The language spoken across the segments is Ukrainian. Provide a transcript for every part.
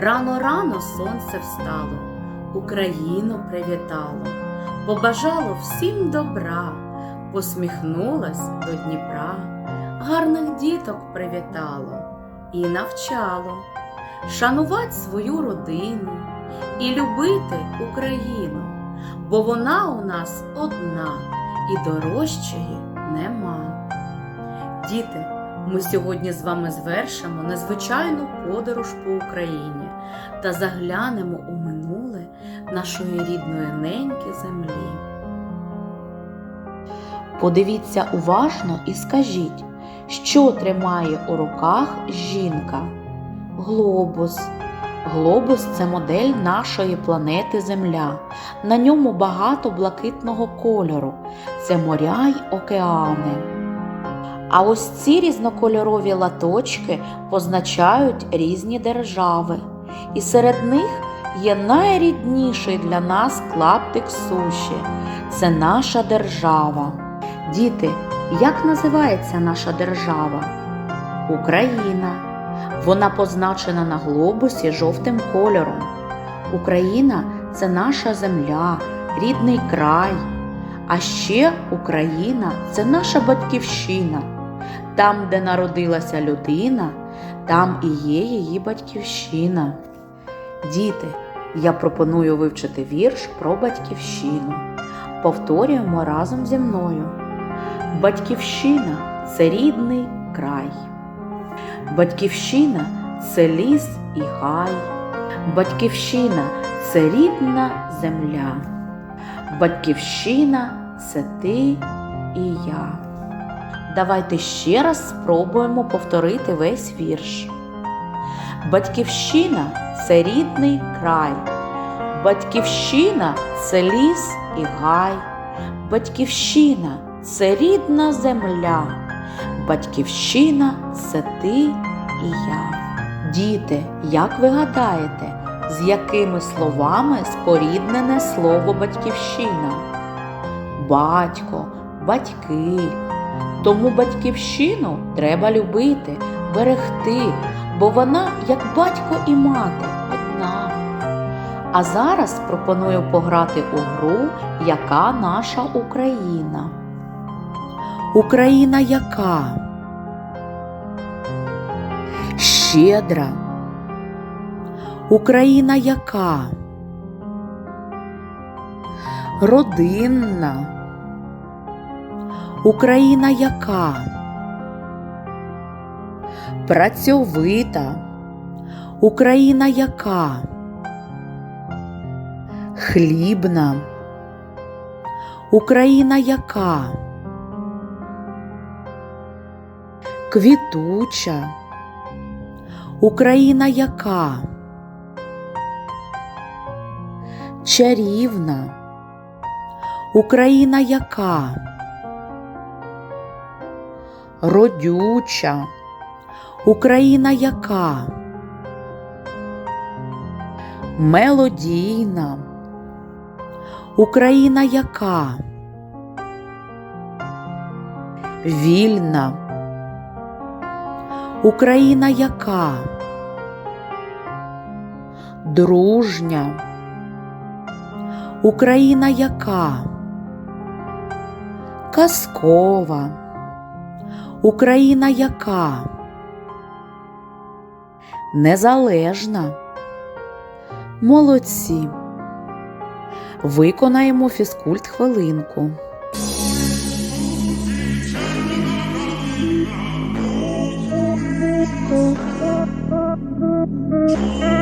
Рано рано сонце встало, Україну привітало, побажало всім добра, посміхнулась до Дніпра, гарних діток привітало і навчало шанувати свою родину і любити Україну, бо вона у нас одна і дорожчої нема. Діти, ми сьогодні з вами звершимо незвичайну подорож по Україні та заглянемо у минуле нашої рідної неньки землі. Подивіться уважно і скажіть, що тримає у руках жінка? Глобус. Глобус це модель нашої планети Земля. На ньому багато блакитного кольору. Це моря й океани. А ось ці різнокольорові латочки позначають різні держави. І серед них є найрідніший для нас клаптик суші. Це наша держава. Діти, як називається наша держава? Україна. Вона позначена на глобусі жовтим кольором. Україна це наша земля, рідний край. А ще Україна це наша батьківщина. Там, де народилася людина, там і є її батьківщина. Діти, я пропоную вивчити вірш про батьківщину. Повторюємо разом зі мною. Батьківщина це рідний край. Батьківщина це ліс і гай. Батьківщина це рідна земля. Батьківщина це ти і я. Давайте ще раз спробуємо повторити весь вірш. Батьківщина це рідний край. Батьківщина це ліс і гай. Батьківщина це рідна земля. Батьківщина це ти і я. Діти, як ви гадаєте, з якими словами споріднене слово батьківщина? Батько, батьки. Тому батьківщину треба любити, берегти, бо вона, як батько і мати, одна. А зараз пропоную пограти у гру, яка наша Україна. Україна яка? Щедра. Україна яка? Родинна. Україна яка? Працьовита. Україна яка? Хлібна. Україна яка? Квітуча. Україна яка? Чарівна. Україна яка? Родюча. Україна яка? Мелодійна. Україна яка? Вільна. Україна яка? Дружня. Україна яка? Казкова. Україна яка? Незалежна. Молодці. Виконаємо фізкульт хвилинку. Веселимо!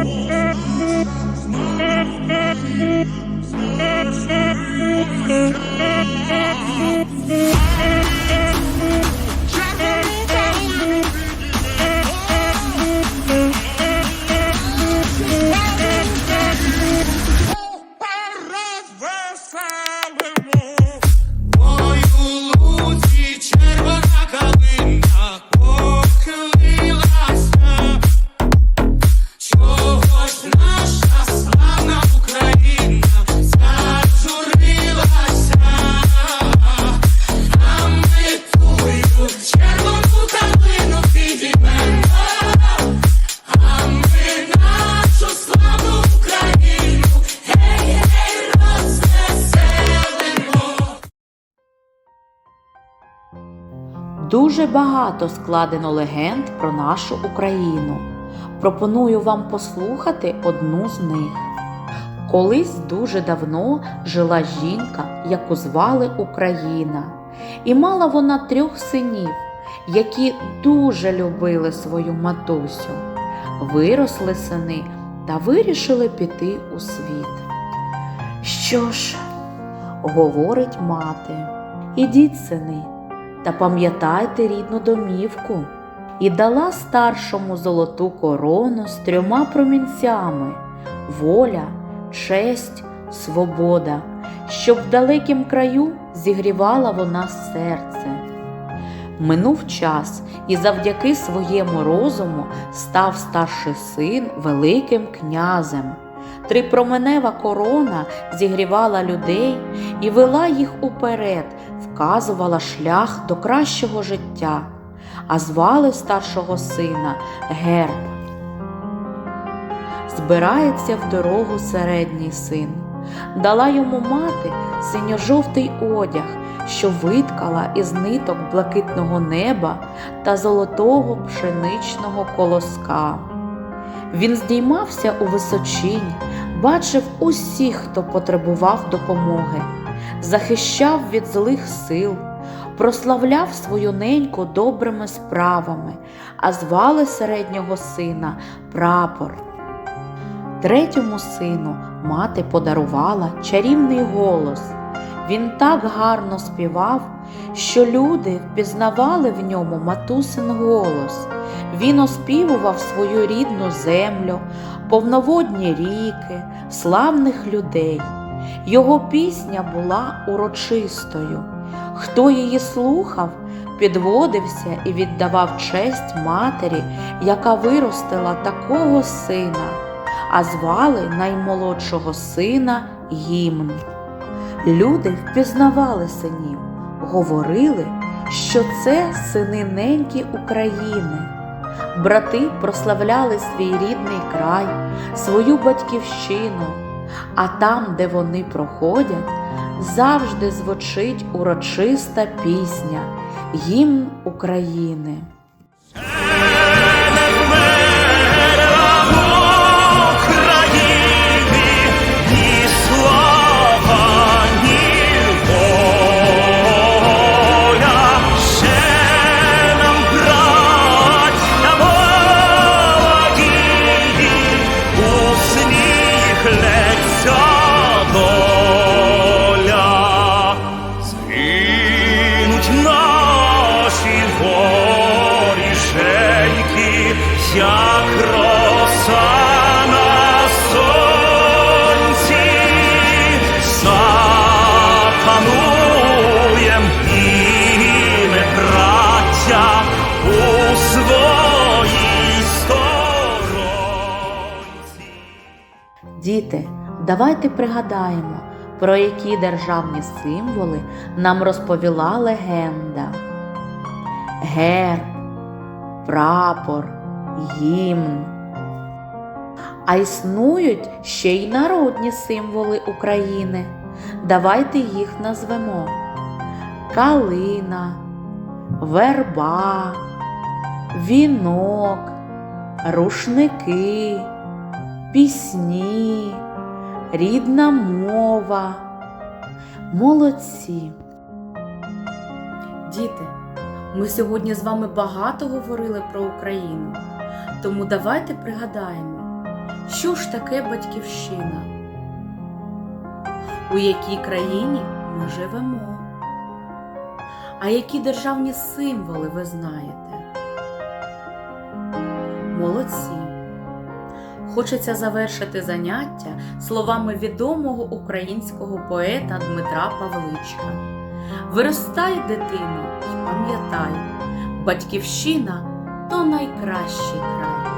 Багато складено легенд про нашу Україну. Пропоную вам послухати одну з них. Колись дуже давно жила жінка, яку звали Україна, і мала вона трьох синів, які дуже любили свою матусю. Виросли сини та вирішили піти у світ. Що ж, говорить мати, ідіть, сини, та пам'ятайте рідну домівку. І дала старшому золоту корону з трьома промінцями воля, честь, свобода, щоб в далекім краю зігрівала вона серце. Минув час, і завдяки своєму розуму став старший син великим князем. Трипроменева корона зігрівала людей і вела їх уперед, вказувала шлях до кращого життя, а звали старшого сина Герб. Збирається в дорогу середній син. Дала йому мати синьо-жовтий одяг, що виткала із ниток блакитного неба та золотого пшеничного колоска. Він здіймався у височинь, бачив усіх, хто потребував допомоги, захищав від злих сил, прославляв свою неньку добрими справами, а звали середнього сина прапор. Третьому сину мати подарувала чарівний голос. Він так гарно співав, що люди впізнавали в ньому матусин голос. Він оспівував свою рідну землю, повноводні ріки, славних людей. Його пісня була урочистою. Хто її слухав, підводився і віддавав честь матері, яка виростила такого сина, а звали наймолодшого сина гімн. Люди впізнавали синів, говорили, що це сини неньки України. Брати прославляли свій рідний край, свою батьківщину, а там, де вони проходять, завжди звучить урочиста пісня гімн України. Давайте пригадаємо, про які державні символи нам розповіла легенда. Герб, прапор, гімн. А існують ще й народні символи України. Давайте їх назвемо: калина, верба, вінок, рушники, пісні, рідна мова. Молодці. Діти, ми сьогодні з вами багато говорили про Україну, тому давайте пригадаємо, що ж таке батьківщина, у якій країні ми живемо, а які державні символи ви знаєте. Молодці! Хочеться завершити заняття словами відомого українського поета Дмитра Павличка. Виростай, дитино, і пам'ятай, батьківщина то найкращий край.